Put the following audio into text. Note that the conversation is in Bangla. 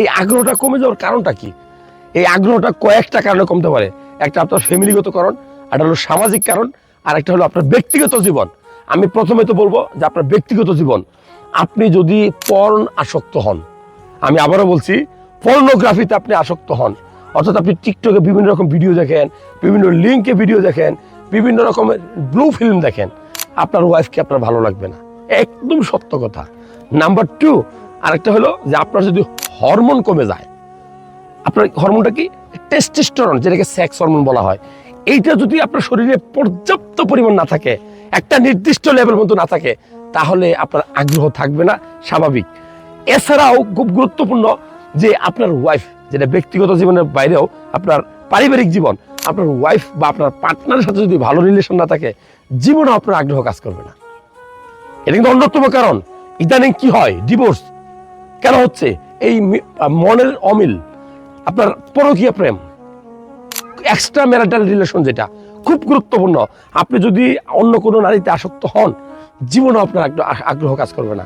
এই আগ্রহটা কমে যাওয়ার কারণটা কি? এই আগ্রহটা কয়েকটা কারণে কমতে পারে। একটা আপনার ফ্যামিলিগত কারণ একটা হলো সামাজিক কারণ আর একটা হলো আপনার ব্যক্তিগত জীবন। আমি প্রথমে তো বলব যে আপনার ব্যক্তিগত জীবন। আপনি যদি পর্ন আসক্ত হন, আমি আবারও বলছি, পর্নোগ্রাফিতে আপনি আসক্ত হন, অর্থাৎ আপনি টিকটকে বিভিন্ন রকম ভিডিও দেখেন, বিভিন্ন লিঙ্কে ভিডিও দেখেন, বিভিন্ন রকমের ব্লু ফিল্ম দেখেন, আপনার ওয়াইফকে আপনার ভালো লাগবে না। একদম সত্য কথা। নাম্বার টু, আরেকটা হলো যে আপনার যদি হরমোন কমে যায়। আপনার হরমোনটা কি? টেস্টোস্টেরন, যেটাকে সেক্স হরমোন বলা হয়। এইটা যদি আপনার শরীরে পর্যাপ্ত পরিমাণ না থাকে, একটা নির্দিষ্ট লেভেল মতো না থাকে, তাহলে আপনার আগ্রহ থাকবে না, স্বাভাবিক। এছাড়াও খুব গুরুত্বপূর্ণ যে আপনার ওয়াইফ যেটা ব্যক্তিগত জীবনের বাইরেও আপনার পারিবারিক জীবন, আপনার ওয়াইফ বা আপনার পার্টনারের সাথে যদি ভালো রিলেশন না থাকে জীবনে আপনার আগ্রহ কাজ করবে না। এটা কিন্তু অন্যতম কারণ। ইদানিং কি হয়? ডিভোর্স কেন হচ্ছে? এই মনের অমিল, আপনার পরকীয় প্রেম এক্সট্রা ম্যারিটাল রিলেশন যেটা, খুব গুরুত্বপূর্ণ। আপনি যদি অন্য কোনো নারীতে আসক্ত হন জীবনে আপনার আগ্রহ কাজ করবে না।